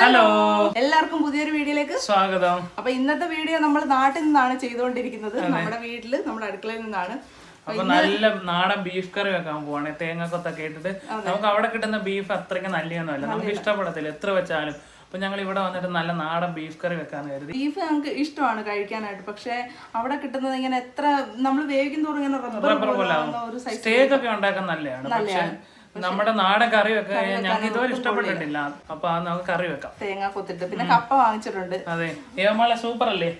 Hello എല്ലാവർക്കും പുതിയൊരു വീഡിയോയിലേക്ക് സ്വാഗതം. അപ്പൊ ഇന്നത്തെ വീഡിയോ നമ്മൾ നാട്ടിൽ നിന്നാണ് ചെയ്തുകൊണ്ടിരിക്കുന്നത്. നമ്മുടെ വീട്ടിൽ നമ്മുടെ അടുക്കളയിൽ നിന്നാണ്. അപ്പൊ നല്ല നാടൻ ബീഫ് കറി വെക്കാൻ പോവാണ്. തേങ്ങക്കൊത്തൊക്കെ ഇട്ടിട്ട് നമുക്ക് അവിടെ കിട്ടുന്ന ബീഫ് അത്രയ്ക്ക് നല്ലതൊന്നുമല്ല നമുക്ക് ഇഷ്ടപ്പെടത്തില്ല. എത്ര വെച്ചാലും. അപ്പൊ ഞങ്ങൾ ഇവിടെ വന്നിട്ട് നല്ല നാടൻ ബീഫ് കറി വെക്കാൻ കരുതി. ബീഫ് ഞങ്ങൾക്ക് ഇഷ്ടമാണ് കഴിക്കാനായിട്ട്. പക്ഷെ അവിടെ കിട്ടുന്നത് ഇങ്ങനെ എത്ര നമ്മൾ വേവിക്കും തോറും ഇങ്ങനെ റബ്ബർ റബ്ബർ പോലെ ഒരു സ്റ്റേക്ക് ഒക്കെ ഉണ്ടാക്കാൻ നല്ലതാണ്. പക്ഷെ നമ്മുടെ നാടൻ കറി വെക്കാൻ ഞങ്ങൾക്ക് ഇതുവരെ ഇഷ്ടപ്പെട്ടിട്ടില്ല. അപ്പൊ നമുക്ക് കറി വെക്കാം. തേങ്ങ കൊത്തിട്ട്. പിന്നെ കപ്പ വാങ്ങിച്ചിട്ടുണ്ട്. അതെ. ഏമാളെ സൂപ്പർ അല്ലേ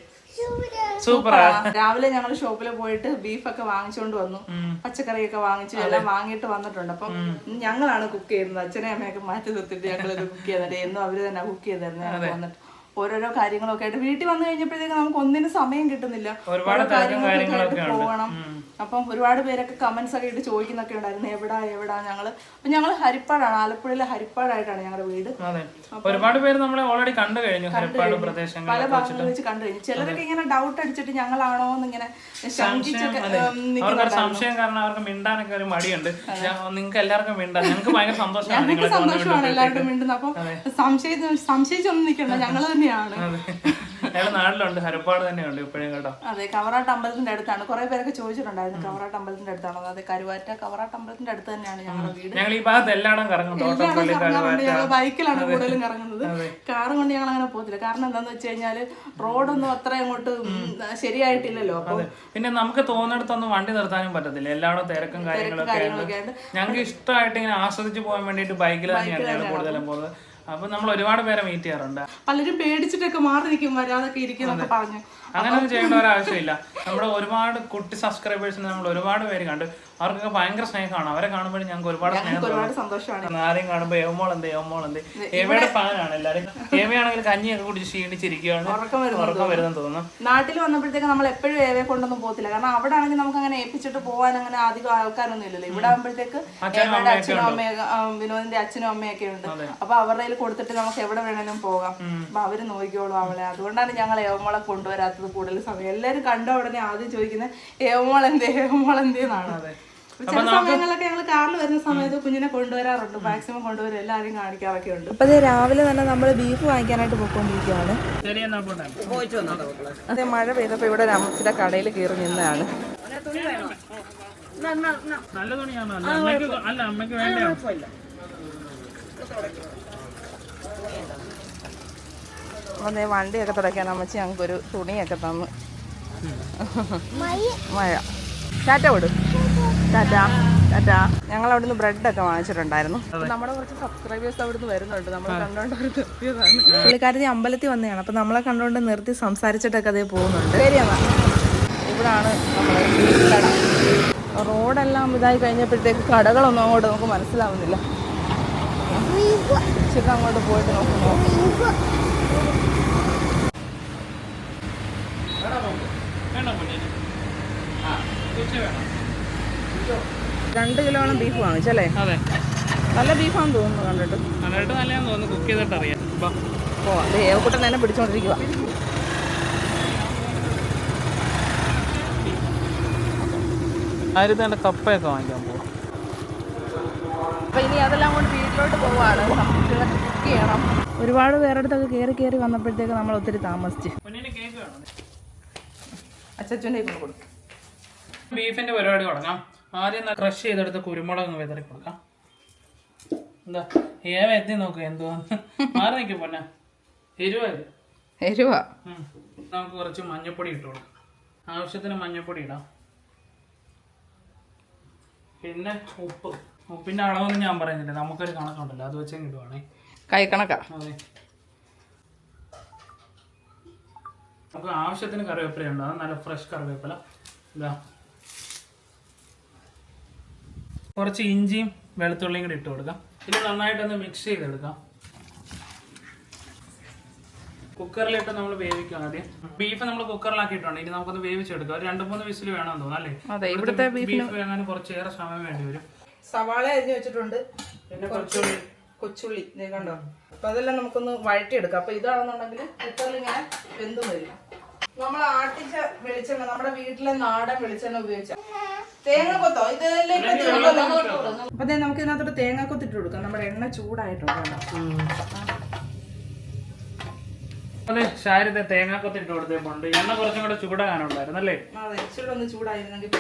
സൂപ്പറാ. രാവിലെ ഞങ്ങൾ ഷോപ്പിൽ പോയിട്ട് ബീഫൊക്കെ വാങ്ങിച്ചുകൊണ്ട് വന്നു. പച്ചക്കറിയൊക്കെ വാങ്ങിച്ചു. എല്ലാം വാങ്ങിയിട്ട് വന്നിട്ടുണ്ട്. അപ്പം ഞങ്ങളാണ് കുക്ക് ചെയ്യുന്നത്. അച്ഛനെ അമ്മയൊക്കെ മാറ്റി നിർത്തിയിട്ട് ഞങ്ങൾ കുക്ക് ചെയ്യുന്നുണ്ട് എന്നും അവർ തന്നെ കുക്ക് ചെയ്തായിരുന്നു ഞങ്ങൾ വന്നിട്ട് ഓരോരോ കാര്യങ്ങളൊക്കെ ആയിട്ട് വീട്ടിൽ വന്നു കഴിഞ്ഞപ്പോഴത്തേക്ക് നമുക്ക് ഒന്നിനും സമയം കിട്ടുന്നില്ല. ഒരുപാട് ഓരോ കാര്യങ്ങളൊക്കെ ഉണ്ട്. പോകണം. അപ്പം ഒരുപാട് പേരൊക്കെ കമൻസ് ഒക്കെ ഇട്ട് ചോദിക്കുന്നൊക്കെ ഉണ്ടായിരുന്നു. എവിടാ എവിടാ ഞങ്ങൾ? അപ്പൊ ഞങ്ങൾ ഹരിപ്പാടാണ്. ആലപ്പുഴയിലെ ഹരിപ്പാടായിട്ടാണ് ഞങ്ങളുടെ വീട്. ഒരുപാട് പേര് നമ്മളെ ഓൾറെഡി കണ്ടു കഴിഞ്ഞു ഹരിപ്പാട് പ്രദേശങ്ങൾ പല ഭാഗങ്ങളിൽ വെച്ച് കണ്ടു കഴിഞ്ഞു. ചിലരൊക്കെ ഇങ്ങനെ ഡൗട്ട് അടിച്ചിട്ട് ഞങ്ങളാണോ എന്ന് ഇങ്ങനെ സംശയം കാരണം അവർക്ക് മിണ്ടാനൊക്കെ ഒരു മടിയുണ്ട്. നിങ്ങൾക്ക് എല്ലാവർക്കും മിണ്ടാൻ ഞങ്ങൾക്ക് ഭയങ്കര സന്തോഷമാണ് നിങ്ങൾ സന്തോഷമാണ് എല്ലാവരും മിണ്ടുന്നത്. അപ്പം സംശയിച്ച് സംശയിച്ചൊന്നും നിൽക്കണ്ട. ഞങ്ങൾ തന്നെയാണ്. അയാൾ നാട്ടിലുണ്ട് ഹരപ്പാട് തന്നെയുണ്ട് ഇപ്പോഴും കേട്ടോ. അതെ കവറാട്ട് അമ്പലത്തിന്റെ അടുത്താണ്. കുറെ പേരൊക്കെ ചോദിച്ചിട്ടുണ്ടായിരുന്നു കവറാട്ട് അമ്പലത്തിന്റെ അടുത്താണോ അതെ കരുവാറ്റ കവറാട്ട് അമ്പലത്തിന്റെ അടുത്ത് തന്നെയാണ് ഞങ്ങളുടെ വീട്. ഞങ്ങൾ ഈ ഭാഗത്ത് എല്ലായിടം കറങ്ങും തോട്ടപ്പള്ളി കറങ്ങാറുണ്ട്. ഞങ്ങൾ ബൈക്കിലാണ് കൂടുതലും കറങ്ങുന്നത്. കാറ് കൊണ്ട് ഞങ്ങൾ അങ്ങനെ പോകത്തില്ല. കാരണം എന്താന്ന് വെച്ച് കഴിഞ്ഞാൽ റോഡൊന്നും അത്ര അങ്ങോട്ട് ശരിയായിട്ടില്ലല്ലോ. പിന്നെ നമുക്ക് തോന്നിടത്തൊന്നും വണ്ടി നിർത്താനും പറ്റത്തില്ല. എല്ലായിടത്തും തിരക്കും കാര്യങ്ങളൊക്കെ ഞങ്ങൾക്ക് ഇഷ്ടമായിട്ട് ഇങ്ങനെ ആസ്വദിച്ച് പോകാൻ വേണ്ടിയിട്ട് ബൈക്കിൽ തന്നെയാണ് ഞങ്ങൾ കൂടുതലും പോകുന്നത്. അപ്പൊ നമ്മൾ ഒരുപാട് പേരെ മീറ്റ് ചെയ്യാറുണ്ട്. പലരും പേടിച്ചിട്ടൊക്കെ മാറി നിൽക്കും വരാതൊക്കെ ഇരിക്കുന്നൊക്കെ പറഞ്ഞു. അങ്ങനെയൊന്നും ചെയ്യേണ്ട ഒരു ആവശ്യമില്ല നമ്മുടെ ഒരുപാട് കുട്ടി സബ്സ്ക്രൈബേഴ്സിന് നമ്മൾ ഒരുപാട് പേര് കണ്ട് അവർക്കൊക്കെ ഭയങ്കര സ്നേഹമാണ്. അവരെ കാണുമ്പോഴും ഞങ്ങൾക്ക് ഒരുപാട് സ്നേഹം ആദ്യം കാണുമ്പോൾ ഏവമോൾ എന്ത്? ഏവമോൾ എന്ത്? ഏവയുടെ ഫാനാണ് എല്ലാരും ഏവയാണെങ്കിൽ കഞ്ഞിയൊക്കെ കുടിച്ച് ക്ഷീണിച്ചിരിക്കുകയാണ് ഉറക്കം വരുന്നു വരുന്നെന്ന് തോന്നുന്നു. നാട്ടിൽ വന്നപ്പോഴത്തേക്ക് നമ്മൾ എപ്പോഴും ഏവയെ കൊണ്ടൊന്നും പോകത്തില്ല. കാരണം അവിടെ ആണെങ്കിൽ നമുക്ക് അങ്ങനെ ഏൽപ്പിച്ചിട്ട് പോകാൻ അങ്ങനെ അധികം ആൾക്കാരൊന്നും ഇല്ലല്ലോ. ഇവിടെ ആകുമ്പോഴത്തേക്ക് ഏവയുടെ അച്ഛനും അമ്മയും വിനോദിന്റെ അച്ഛനും അമ്മയൊക്കെ ഉണ്ട്. അപ്പൊ അവരുടെ കയ്യിൽ കൊടുത്തിട്ട് നമുക്ക് എവിടെ വേണേലും പോകാം. അപ്പൊ അവർ നോക്കിക്കോളും അവളെ. അതുകൊണ്ടാണ് ഞങ്ങൾ ഏവമോളെ കൊണ്ടുവരാത്തത്. കൂടുതൽ സമയം. എല്ലാവരും കണ്ട ഉടനെ ആദ്യം ചോദിക്കുന്നത് ഏവമോളെന്തേ എന്തേ എന്നാണ്. ചില സമയങ്ങളിലൊക്കെ ഞങ്ങൾ കാറിൽ വരുന്ന സമയത്ത് കുഞ്ഞിനെ കൊണ്ടുവരാറുണ്ട്. മാക്സിമം കൊണ്ടുവരും. എല്ലാവരും കാണിക്കാറൊക്കെ ഉണ്ട്. അപ്പൊ രാവിലെ തന്നെ നമ്മൾ ബീഫ് വാങ്ങിക്കാനായിട്ട് പോയിക്കൊണ്ടിരിക്കുകയാണ് അതെ മഴ പെയ്തപ്പോ ഇവിടെ രാമച്ചിയുടെ കടയിൽ കയറി നിന്നാണ് നല്ല തുണിയാണോ? അമ്മയ്ക്ക് അല്ല അതെ വണ്ടിയൊക്കെ തുടയ്ക്കാൻ അമ്മച്ചി ഞങ്ങൾക്കൊരു തുണിയൊക്കെ തന്നു. മഴ. ടാറ്റ വിടും ടാറ്റ ടാറ്റ. ഞങ്ങൾ അവിടുന്ന് ബ്രെഡൊക്കെ വാങ്ങിച്ചിട്ടുണ്ടായിരുന്നു. നമ്മുടെ കുറച്ച് സബ്സ്ക്രൈബേഴ്സ് അവിടുന്ന് വരുന്നുണ്ട്. നമ്മൾ കണ്ടോണ്ട് അവർ നിർത്തിയതാണ്. പുള്ളിക്കാരത്തി അമ്പലത്തിൽ വന്നതാണ്. അപ്പൊ നമ്മളെ കണ്ടോണ്ട് നിർത്തി സംസാരിച്ചിട്ടൊക്കെ അതേ പോകുന്നുണ്ട്. ശരിയെന്നാ ഇവിടാണ് കട. റോഡെല്ലാം ഇതായി കഴിഞ്ഞപ്പോഴത്തേക്ക് കടകളൊന്നും അങ്ങോട്ട് നമുക്ക് മനസ്സിലാവുന്നില്ല. ഇച്ചിരി അങ്ങോട്ട് പോയിട്ട് നോക്കുന്നു വേണ്ട പൊന്നിന്. ആ, ഉച്ച വേണം. രണ്ട് കിലോളം ബീഫ് വാങ്ങിച്ചല്ലേ അതെ. നല്ല ബീഫാന്ന് തോന്നുന്നു കണ്ടിട്ട്. നന്നായിട്ട് നല്ലതാന്ന് തോന്നുന്നു. കുക്ക് ചെയ്തിട്ട് അറിയാം ഓ അത് ഏവക്കൂട്ടം തന്നെ പിടിച്ചോണ്ടിരിക്കുക തന്നെ കപ്പയൊക്കെ വാങ്ങിക്കാൻ പോകും അപ്പൊ ഇനി അതെല്ലാം കൊണ്ട് വീട്ടിലോട്ട് പോവാണ്. കുക്ക് ചെയ്യണം. ഒരുപാട് പേരുടെ അടുത്തൊക്കെ കയറി കയറി വന്നപ്പോഴത്തേക്ക് നമ്മൾ ഒത്തിരി താമസിച്ച്. അച്ഛന്റെ കൊടുക്കും. ബീഫിന്റെ പരിപാടി തുടങ്ങാം. ആദ്യം ക്രഷ് ചെയ്തെടുത്ത കുരുമുളക് അങ്ങ് വിതറി കൊടുക്കാം. എന്താ ഏവ എത്തി നോക്കുക എന്തോ. മാറി നിൽക്കും പൊന്നെ. എരിവായത് എരുവ. നമുക്ക് കുറച്ച് മഞ്ഞപ്പൊടി ഇട്ട് കൊടുക്കാം. ആവശ്യത്തിന് മഞ്ഞപ്പൊടി ഇടാം. പിന്നെ ഉപ്പ്. ഉപ്പിന്റെ അളവൊന്നും ഞാൻ പറയുന്നില്ല. നമുക്കൊരു കണക്കുണ്ടല്ലോ. അത് വെച്ചാൽ ഇടുവാണേ. കൈ കണക്കാ. അതെ. നമുക്ക് ആവശ്യത്തിന് കറിവേപ്പില ഉണ്ട് അത് നല്ല ഫ്രഷ് കറിവേപ്പില. ഇതാ. കുറച്ച് ഇഞ്ചിയും വെളുത്തുള്ളിയും കൂടി ഇട്ട് കൊടുക്കാം. ഇത് നന്നായിട്ടൊന്ന് മിക്സ് ചെയ്തെടുക്കാം. കുക്കറിലിട്ട് നമ്മൾ വേവിക്കാം ആദ്യം. ബീഫ് നമ്മൾ കുക്കറിലാക്കിയിട്ടുണ്ട്. ഇനി നമുക്കൊന്ന് വേവിച്ചെടുക്കാം. ഒരു രണ്ട് മൂന്ന് വിസിൽ വേണമെന്ന് തോന്നുന്നു അല്ലേ? ഇവിടുത്തെ ബീഫ് വേകാൻ കുറച്ചേറെ സമയം വേണ്ടി വരും. സവാള അരിഞ്ഞു വെച്ചിട്ടുണ്ട്. പിന്നെ കൊച്ചുള്ളി. കൊച്ചുള്ളി. കണ്ടോ? അപ്പൊ അതെല്ലാം നമുക്കൊന്ന് വഴറ്റിയെടുക്കാം. അപ്പൊ ഇതാണെന്നുണ്ടെങ്കിൽ കുക്കറിൽ ഇങ്ങനെ വെന്തും വരും. നമ്മൾ ആട്ടിച്ച വെളിച്ചെണ്ണ നമ്മുടെ വീട്ടിലെ നാടൻ വെളിച്ചെണ്ണ ഉപയോഗിച്ച ഇതെല്ലാം. അപ്പൊ നമുക്ക് ഇതിനകത്തോട്ട് തേങ്ങ കൊത്തിട്ട് കൊടുക്കാം. നമ്മുടെ എണ്ണ ചൂടായിട്ടുണ്ട് ശാരദ തേങ്ങാക്കൊത്തി ഇട്ട് കൊടുത്തേപ്പുണ്ട്. എണ്ണ കുറച്ചും കൂടെ ചൂടാകാനുണ്ടായിരുന്നു അല്ലേ? അതെ ഇച്ചിരി ഒന്ന് ചൂടായിരുന്നെങ്കിൽ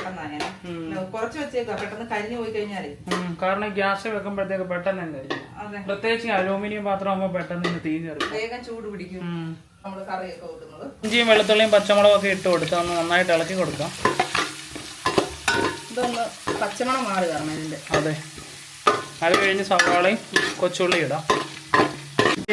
കുറച്ച് വെച്ചേക്കാം പെട്ടെന്ന് കരിഞ്ഞു പോയി കഴിഞ്ഞാലേ. കാരണം ഗ്യാസ് വെക്കുമ്പോഴത്തേക്ക് പെട്ടെന്ന് തന്നെ കരിയും. അതെ. പ്രത്യേകിച്ച് അലൂമിനിയം പാത്രം ആകുമ്പോൾ പെട്ടെന്ന് വേഗം ചൂട് പിടിക്കും. നമ്മൾ കറിയൊക്കെ വെക്കുന്നത്. ഇഞ്ചിയും വെളുത്തുള്ളിയും പച്ചമുളകും ഒക്കെ ഇട്ട് കൊടുക്കാം. ഒന്ന് നന്നായിട്ട് ഇളക്കി കൊടുക്കാം. ഇതൊന്ന് പച്ചമണം മാറി തരണം ഇതിന്റെ അതെ. അത് കഴിഞ്ഞ് സവാളയും കൊച്ചുള്ളി ഇടാം.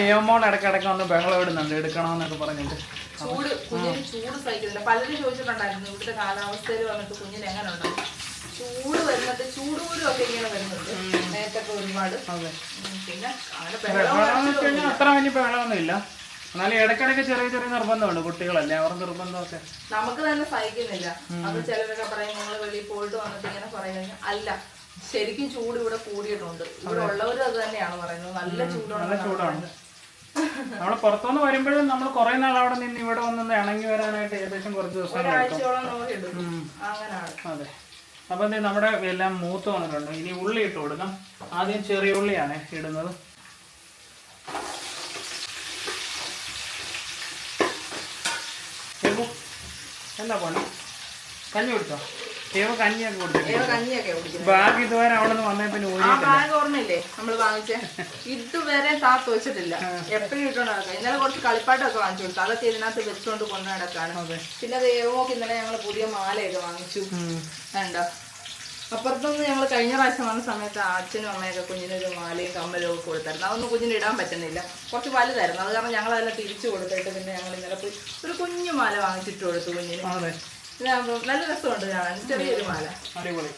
ഏവമോൾ ഇടയ്ക്കിടയ്ക്ക് വന്ന് ബഹളം ഇടുന്നുണ്ട്. എടുക്കണമെന്നൊക്കെ പറഞ്ഞിട്ട്. ചൂട് കുഞ്ഞിന് ചൂട് സഹിക്കുന്നില്ല. പലരും ചോദിച്ചിട്ടുണ്ടായിരുന്നു ഇവിടുത്തെ കാലാവസ്ഥയിൽ വന്നിട്ട് കുഞ്ഞിന് എങ്ങനെ ഉണ്ടാവും ചൂട് വരുന്നത് ചൂടുകൂരും ഒക്കെ ഇങ്ങനെ വരുന്നുണ്ട്. നേരത്തെ ഒരുപാട്. പിന്നെ അങ്ങനെ ബഹളം അത്ര വലിയ ബഹളമൊന്നും ഇല്ല. എന്നാലും ഇടയ്ക്കിടയ്ക്ക് ചെറിയ ചെറിയ നിർബന്ധമുണ്ട് കുട്ടികളല്ലേ അവർ നിർബന്ധമൊക്കെ. നമുക്ക് തന്നെ സഹിക്കുന്നില്ല. അത് ചിലരൊക്കെ പറയും നിങ്ങൾ വെളിയിൽ പോയിട്ട് വന്നിട്ട് ഇങ്ങനെ പറയുന്നത് അല്ല. ശരിക്കും ചൂട് ഇവിടെ കൂടിയിട്ടുണ്ട്. ഇവിടെ ഉള്ളവരും അത് തന്നെയാണ് പറയുന്നത്. നല്ല ചൂടാണ് നല്ല ചൂടാണ്. നമ്മൾ പുറത്തുനിന്ന് വരുമ്പോഴും നമ്മൾ കുറെ നാൾ അവിടെ നിന്ന് ഇവിടെ വന്ന് ഇണങ്ങി വരാനായിട്ട് ഏകദേശം കുറച്ച് ദിവസം അതെ. അപ്പം നമ്മുടെ എല്ലാം മൂത്ത് വന്നിട്ടുണ്ട്. ഇനി ഉള്ളി ഇട്ട് കൊടുക്കാം. ആദ്യം ചെറിയ ഉള്ളിയാണ് ഇടുന്നത് ദേവു, എന്താ പണി? കഞ്ഞി കൊടുത്തോ? ദേവ കഞ്ഞിയൊക്കെ ഏവ കഞ്ഞിയൊക്കെ കുടിക്കുന്നത് ബാഗ് ഇതുവരെ അവിടെ നിന്ന് വന്നേ പിന്നെ ആ ഊരി ബാഗ് ഓർമ്മയില്ലേ? നമ്മൾ വാങ്ങിച്ച. ഇതുവരെ താത്ത് വെച്ചിട്ടില്ല. എപ്പോഴും ഇട്ടോണ്ട് നടക്കാം ഇന്നലെ കുറച്ച് കളിപ്പാട്ടൊക്കെ വാങ്ങിച്ചു കൊടുത്തു. അതൊക്കെ ഇതിനകത്ത് വെച്ചുകൊണ്ട് കൊണ്ടു നടക്കാണ് പിന്നെ ദേവമോക്ക് ഇന്നലെ ഞങ്ങൾ പുതിയ മാലയൊക്കെ വാങ്ങിച്ചു. വേണ്ട അപ്പുറത്തുനിന്ന് ഞങ്ങൾ കഴിഞ്ഞ പ്രാവശ്യം വന്ന സമയത്ത് അച്ഛനും അമ്മയൊക്കെ കുഞ്ഞിനൊരു മാലയും കമ്മലും ഒക്കെ കൊടുത്തായിരുന്നു. അതൊന്നും കുഞ്ഞിന് ഇടാൻ പറ്റുന്നില്ല. കുറച്ച് വലുതായിരുന്നു. അത് കാരണം ഞങ്ങൾ അതെല്ലാം തിരിച്ചു കൊടുത്തിട്ട് പിന്നെ ഞങ്ങൾ ഇന്നലെ പോയി ഒരു കുഞ്ഞു മാല വാങ്ങിച്ചിട്ട് കൊടുത്തു കുഞ്ഞിന്. ഇതാകുമ്പോൾ നല്ല രസമുണ്ട് കാണാൻ. ചെറിയൊരു മാല. അടിപൊളി.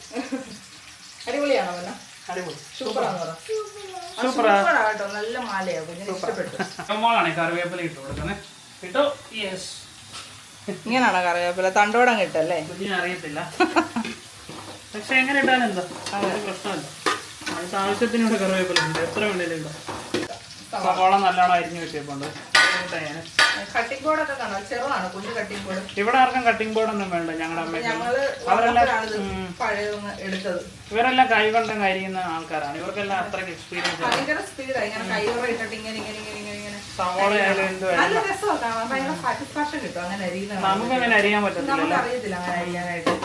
അടിപൊളിയാണോ പിന്നെ? അടിപൊളി. സൂപ്പറാന്ന് പറ സൂപ്പറാ. കേട്ടോ. നല്ല മാലയാ കുഞ്ഞിന് ഇഷ്ടപ്പെട്ടു. കറിവേപ്പില ഇട്ട് കൊടുക്കുന്നത് ഇട്ടോ യെസ് ഇങ്ങനെയാണോ കറിവേപ്പില? തണ്ടോടം കിട്ടല്ലേ കുഞ്ഞിന് അറിയത്തില്ല. പക്ഷെ എങ്ങനെ ഇട്ടാലും എന്താ? ഒരു പ്രശ്നമല്ല. അതിന് ആവശ്യത്തിന് ഇവിടെ കറിവേപ്പില ഉണ്ട്. എത്ര വേണേലും ഇടാം. സവാള നല്ലോണം അരിഞ്ഞു വെച്ചിട്ടുണ്ട് കട്ടിംഗ് ബോർഡൊക്കെ കാണാം. ചെറുതാണ്. കുഞ്ഞു കട്ടിംഗ് ബോർഡ് ഇവിടെ ആർക്കും കട്ടിംഗ് ബോർഡൊന്നും വേണ്ട ഞങ്ങളുടെ അമ്മയ്ക്ക്. അവരെല്ലാം എടുത്തത്. ഇവരെല്ലാം കൈകൊണ്ടും കരിയുന്ന ആൾക്കാരാണ്. ഇവർക്കെല്ലാം അത്രയ്ക്ക് എക്സ്പീരിയൻസ് ഭയങ്കര ഇങ്ങനെ ഇട്ടിട്ട് ഇങ്ങനെ ഇങ്ങനെ ഇങ്ങനെ ഇങ്ങനെ സവാള നല്ല രസമാണ് ഭയങ്കര സാറ്റിസ്ഫാക്ഷൻ കിട്ടും. അങ്ങനെ അരിയുന്ന കാണാൻ. നമുക്ക് അറിയാൻ പറ്റത്തില്ല നമുക്ക് അങ്ങനെ അരിയാനായിട്ട്.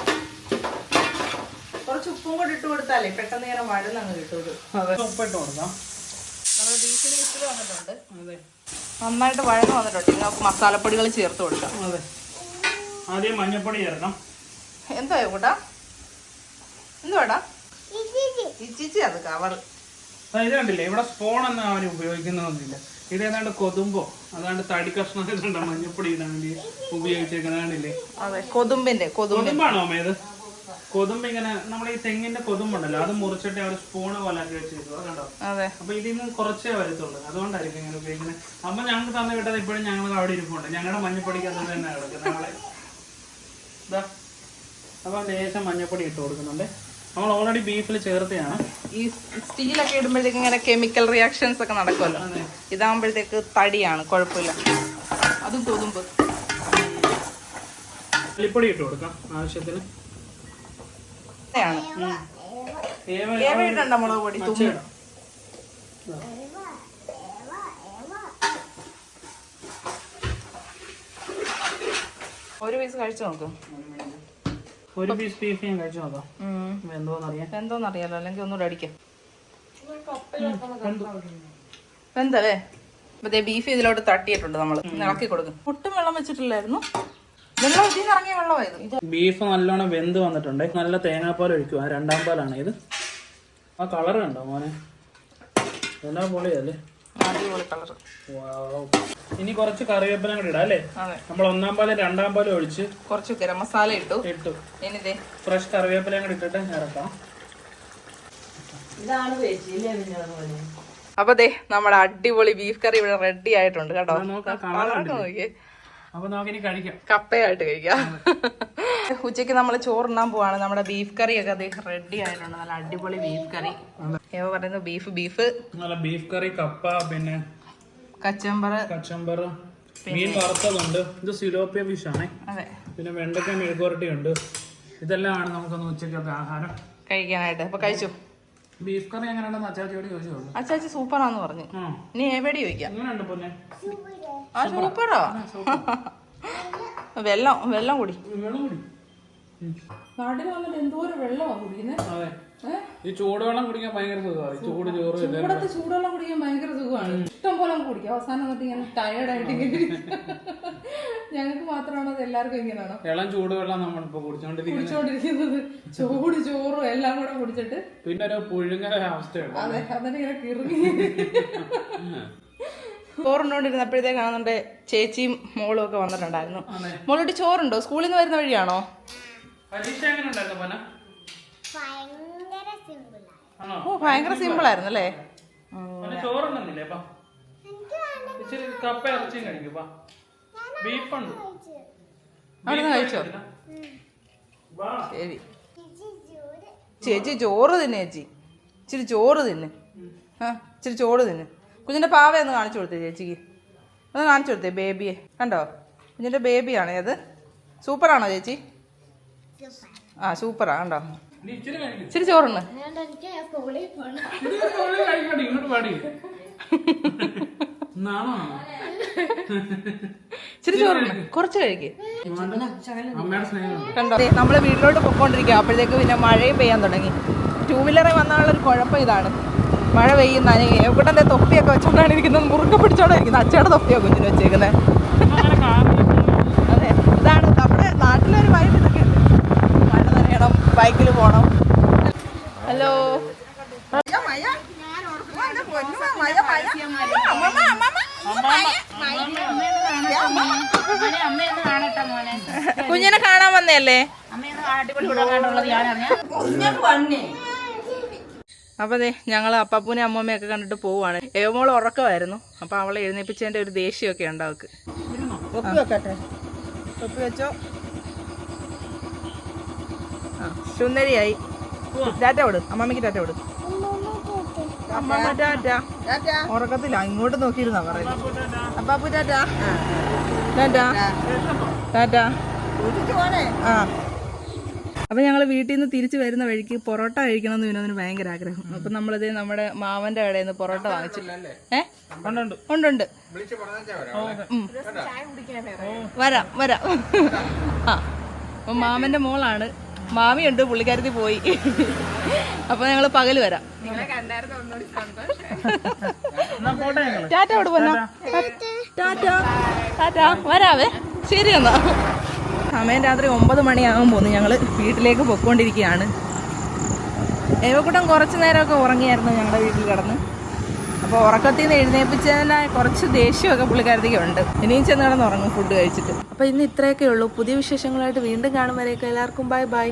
കുറച്ച് ഉപ്പും കൂടി ഇട്ട് കൊടുത്താലേ പെട്ടെന്ന് ഇങ്ങനെ വഴുന്നങ്ങ് അങ്ങ് കിട്ടുള്ളൂ ഉപ്പിട്ട് കൊടുക്കാം. നമ്മൾ ബീഫിന് വിസിൽ വന്നിട്ടുണ്ട്. അതെ. നന്നായിട്ട് വഴന്ന് വന്നിട്ടുണ്ട്. നമുക്ക് മസാലപ്പൊടികൾ ചേർത്ത് കൊടുക്കാം. അതെ. ആദ്യം മഞ്ഞപ്പൊടി ചേർക്കാം എന്താ കൂട്ടാ എന്തുവാടാ? ഇച്ചിച്ചി അത് കവർ ഇത് കണ്ടില്ലേ? ഇവിടെ സ്പൂണൊന്നും അവന് ഉപയോഗിക്കുന്നൊന്നുമില്ല ഇത് ഏതാണ്ട് കൊതുമ്പോ അതാണ്ട് തടി കഷ്ണം മഞ്ഞപ്പൊടി ഇടാൻ വേണ്ടി ഉപയോഗിച്ചേക്കുന്നതാണില്ലേ അതെ കൊതുമ്പിന്റെ. കൊതുമ്പാണോ അമ്മ ഇത്? കൊതുമ്പ് ഇങ്ങനെ നമ്മൾ ഈ തെങ്ങിന്റെ കൊതുമ്പുണ്ടല്ലോ അത് മുറിച്ചിട്ട് അവർ സ്പൂണ് പോലെ ആക്കി കണ്ടോ? അപ്പൊ ഇതിൽ നിന്ന് കുറച്ചേ വരത്തുള്ളൂ അതുകൊണ്ടായിരിക്കും ഇങ്ങനെ ഉപയോഗിക്കുന്നത് അപ്പൊ ഞങ്ങൾക്ക് തന്നെ വിട്ടത് ഇപ്പോഴും ഞങ്ങൾ അവിടെ ഇരിപ്പുണ്ട് ഞങ്ങളുടെ മഞ്ഞപ്പൊടിക്ക് അത് തന്നെ കിടക്കുന്നത് നമ്മളെ ഇതാ അപ്പൊ ലേശം മഞ്ഞപ്പൊടി ഇട്ട് കൊടുക്കുന്നുണ്ട്. നമ്മൾ ഓൾറെഡി ബീഫിൽ ചേർത്തെയാണ്. ഈ സ്റ്റീലൊക്കെ ഇടുമ്പോഴത്തേക്ക് ഇങ്ങനെ കെമിക്കൽ റിയാക്ഷൻസ് ഒക്കെ നടക്കുമല്ലോ. ഇതാകുമ്പോഴത്തേക്ക് തടിയാണ് കുഴപ്പമില്ല. അതും കൊതുമ്പ്. മല്ലിപ്പൊടി ഇട്ട് കൊടുക്കാം ആവശ്യത്തിന്. ഏവ- ഏവയിട്ടുണ്ടോ മുളക് പൊടി തുമ്മി പച്ചയിടാം. ഒരു പീസ് കഴിച്ചു നോക്കും. ഒരു പീസ് ബീഫ് ഞാൻ കഴിച്ചു നോക്കാം. എന്തോന്നറിയാം എന്തോന്നറിയാലോ അല്ലെങ്കിൽ ഒന്നുകൂടെ അടിക്കാം. വെന്തല്ലേ അപ്പൊ ബീഫ് ഇതിലോട്ട് തട്ടിയിട്ടുണ്ട് നമ്മൾ ഇളക്കി കൊടുക്കും. ഒട്ടും വെള്ളം വെച്ചിട്ടില്ലായിരുന്നു. വെള്ളം ഇതിൽ നിന്ന് ഇറങ്ങിയ വെള്ളമായത് ഇത് ബീഫ് നല്ലോണം വെന്ത് വന്നിട്ടുണ്ട്. നല്ല തേങ്ങാപ്പാൽ ഒഴിക്കുക രണ്ടാം പാലാണ് ഇത്. ആ കളർ കണ്ടോ മോനെ? എല്ലാ പൊളിയല്ലേ? അടിപൊളി കളർ. ഇനി കുറച്ച് കറിവേപ്പില കൂടി ഇടാം അല്ലേ? അതെ. നമ്മൾ ഒന്നാം പാലും രണ്ടാം പാലും ഒഴിച്ച് കുറച്ച് ഗരം മസാല ഇട്ടു. ഇട്ടു. ഇനിതേ ഫ്രഷ് കറിവേപ്പിലയും കൂടി ഇട്ടിട്ട് ഇറക്കാം. അപ്പൊ ദേ നമ്മുടെ അടിപൊളി ബീഫ് കറി ഇവിടെ റെഡി ആയിട്ടുണ്ട് കേട്ടോ. നോക്കിയേ. അപ്പൊ നമുക്കിനി കഴിക്കാം. കപ്പയായിട്ട് കഴിക്കാം. ഉച്ചയ്ക്ക് നമ്മൾ ചോറുണ്ണാൻ പോവാണ്. നമ്മുടെ ബീഫ് കറി ഒക്കെ അദ്ദേഹം റെഡി ആയിട്ടുണ്ട്. നല്ല അടിപൊളി ബീഫ് കറി. ഏവ പറയുന്നു? Beef beef. നല്ല ബീഫ് കറി കപ്പ പിന്നെ കച്ചമ്പർ കച്ചമ്പർ മീൻ വറുത്തതുണ്ട്. ഇത് സിലോപ്പിയ ഫിഷ് ആണ്. അതെ. പിന്നെ വെണ്ടക്ക മെഴുകുരട്ടി ഉണ്ട് ഇതെല്ലാം ആണ് നമുക്കൊന്ന് ഉച്ചക്കത്തെ ആഹാരം. കഴിക്കാനായിട്ട്. അപ്പൊ കഴിച്ചു? ബീഫ് കറി എങ്ങനെയുണ്ടെന്ന് അച്ചാച്ചിയോട് ചോദിച്ചോളൂ. അച്ചാച്ചി സൂപ്പറാന്ന് പറഞ്ഞു. ഇനി എവിടെ ചോദിക്കാം? എങ്ങനെയുണ്ട് പൊന്നെ? ആ സൂപ്പറോ. വെള്ളം വെള്ളം കുടി. വെള്ളം കുടി. നാട്ടിൽ വന്നിട്ട് എന്തോരം വെള്ളമാണ് കുടിക്കുന്നത് അതെ. ഈ ചൂടുവെള്ളം കുടിക്കാൻ ഭയങ്കര സുഖമാണ്. ചൂട് ചോറ്? ഇവിടത്തെ ചൂടുവെള്ളം കുടിക്കാൻ ഭയങ്കര സുഖമാണ്. ഇഷ്ടം പോലെ കുടിക്കും. അവസാനം വന്നിട്ട് ഇങ്ങനെ ടയേർഡായിട്ട് ഇങ്ങനെ. ഞങ്ങൾക്ക് മാത്രമാണോ അത് എല്ലാവർക്കും ഇങ്ങനെയാണോ ഇളം ചൂടുവെള്ളം നമ്മളിപ്പോ കുടിച്ചോണ്ടിരിക്കുന്നത് കുടിച്ചോണ്ടിരിക്കുന്നത് ചൂട് ചോറും എല്ലാം കൂടെ കുടിച്ചിട്ട് പിന്നെ ഒരു പുഴുങ്ങര അവസ്ഥയുണ്ട്. അതെ എന്നിട്ട് ഇങ്ങനെ കിറുങ്ങി ചോറുണ്ടോണ്ടിരുന്നപ്പോഴത്തേക്കാണ് നമ്മുടെ ചേച്ചിയും മോളും ഒക്കെ വന്നിട്ടുണ്ടായിരുന്നു. മോളോട്ട് മോളോട് ചോറുണ്ടോ? സ്കൂളിൽ നിന്ന് വരുന്ന വഴിയാണോ? പരീക്ഷ എങ്ങനെ ഉണ്ടായിരുന്നു പൊന്ന ഭയങ്കര സിമ്പിളാണ് ആണോ ഓ ഭയങ്കര സിമ്പിൾ ആയിരുന്നു അല്ലേ? ചോറുണ്ടെന്നില്ലേ? ഇച്ചിരി കപ്പ ഇറച്ചിയും കഴിക്കും അപ്പൊ ബീഫുണ്ട്. അവിടെ നിന്ന് കഴിച്ചോ? വാ. ശരി. ചേച്ചി ചേച്ചി ചോറ് തിന്നെ ചേച്ചി. ഇച്ചിരി ചോറ് തിന്ന്. ആ ഇച്ചിരി ചോറ് തിന്ന്. കുഞ്ഞിന്റെ പാവ ഒന്ന് കാണിച്ചു കൊടുത്തേ ചേച്ചിക്ക്. ഒന്ന് കാണിച്ചു കൊടുത്തേ ബേബിയെ. കണ്ടോ? കുഞ്ഞിന്റെ ബേബിയാണേ അത്. സൂപ്പറാണോ ചേച്ചി? ആ സൂപ്പറാ. കണ്ടോ? ഇച്ചിരി ചോറുണ്ട് ഇച്ചിരി കുറച്ച് കഴിക്ക്. കണ്ടോ? നമ്മൾ വീട്ടിലോട്ട് പൊക്കോണ്ടിരിക്കുക അപ്പോഴത്തേക്ക് പിന്നെ മഴയും പെയ്യാൻ തുടങ്ങി. ടൂ വീലറിൽ വന്നാലുള്ളൊരു കുഴപ്പം ഇതാണ്. മഴ പെയ്യുന്ന എവിടെ തൊപ്പിയൊക്കെ വെച്ചോണ്ടാണ് ഇരിക്കുന്നത് മുറുക്കെ പിടിച്ചോണ്ടിരിക്കുന്നത് അച്ചയുടെ തൊപ്പിയാണ് കുഞ്ഞിന് വെച്ചേക്കുന്നത് അങ്ങനെ കാറിൽ അതെ ഇതാണ് നമ്മുടെ നാട്ടിലൊരു വൈബ് ഇതൊക്കെ ഉണ്ട് മഴ നനയണം ബൈക്കിൽ പോകണം ഹലോ. കുഞ്ഞിനെ കാണാൻ വന്നല്ലേ അപ്പൊ അതെ ഞങ്ങൾ അപ്പാപ്പൂനെ അമ്മമ്മയൊക്കെ കണ്ടിട്ട് പോവാണ്. ഏവമോൾ ഉറക്കമായിരുന്നു. അപ്പൊ അവളെ എഴുന്നേപ്പിച്ചതിന്റെ ഒരു ദേഷ്യമൊക്കെ ഉണ്ട് അവക്ക് ഒപ്പി വെക്കട്ടെ? ഒപ്പി വെച്ചോ ആ സുന്ദരിയായി. ടാറ്റ വിട് അമ്മമ്മക്ക് ടാറ്റ വിട് അമ്മമ്മ ടാറ്റ ഉറക്കത്തില്ല ഇങ്ങോട്ട് നോക്കിയിരുന്നാ പറയുന്നത് അപ്പാപ്പു ടാറ്റ ടാറ്റ ടാറ്റ ആ. അപ്പൊ ഞങ്ങൾ വീട്ടിൽ നിന്ന് തിരിച്ചു വരുന്ന വഴിക്ക് പൊറോട്ട കഴിക്കണം എന്ന് വിനോദിന് ഭയങ്കര ആഗ്രഹം. അപ്പൊ നമ്മളിത് നമ്മുടെ മാവന്റെ കടയിൽ നിന്ന് പൊറോട്ട വാങ്ങിച്ചു ഏ? കണ്ടുണ്ട് ഉണ്ടുണ്ട്. വരാം വരാം. ആ. അപ്പൊ മാമന്റെ മോളാണ് മാമിയുണ്ട് പുള്ളിക്കാരത്തി പോയി. അപ്പൊ ഞങ്ങൾ പകൽ വരാം. ടാറ്റ അവിടെ പോന്നോ ടാറ്റ. ടാറ്റ വരാവേ. ശരി എന്നാ. സമയം രാത്രി ഒമ്പത് മണിയാകാൻ പോന്നു ഞങ്ങൾ വീട്ടിലേക്ക് പൊക്കോണ്ടിരിക്കുകയാണ് ഏവക്കൂട്ടം കുറച്ചു നേരമൊക്കെ ഉറങ്ങിയായിരുന്നു ഞങ്ങളുടെ വീട്ടിൽ കിടന്ന്. അപ്പോൾ ഉറക്കത്തിൽ നിന്ന് എഴുന്നേപ്പിച്ചതിനായി കുറച്ച് ദേഷ്യമൊക്കെ പുള്ളിക്കാരത്തേക്ക് ഉണ്ട്. ഇനിയും ചെന്ന് കിടന്ന് ഉറങ്ങും ഫുഡ് കഴിച്ചിട്ട്. അപ്പോൾ ഇന്ന് ഇത്രയൊക്കെ ഉള്ളൂ. പുതിയ വിശേഷങ്ങളായിട്ട് വീണ്ടും കാണും വരെയൊക്കെ എല്ലാവർക്കും ബൈ ബൈ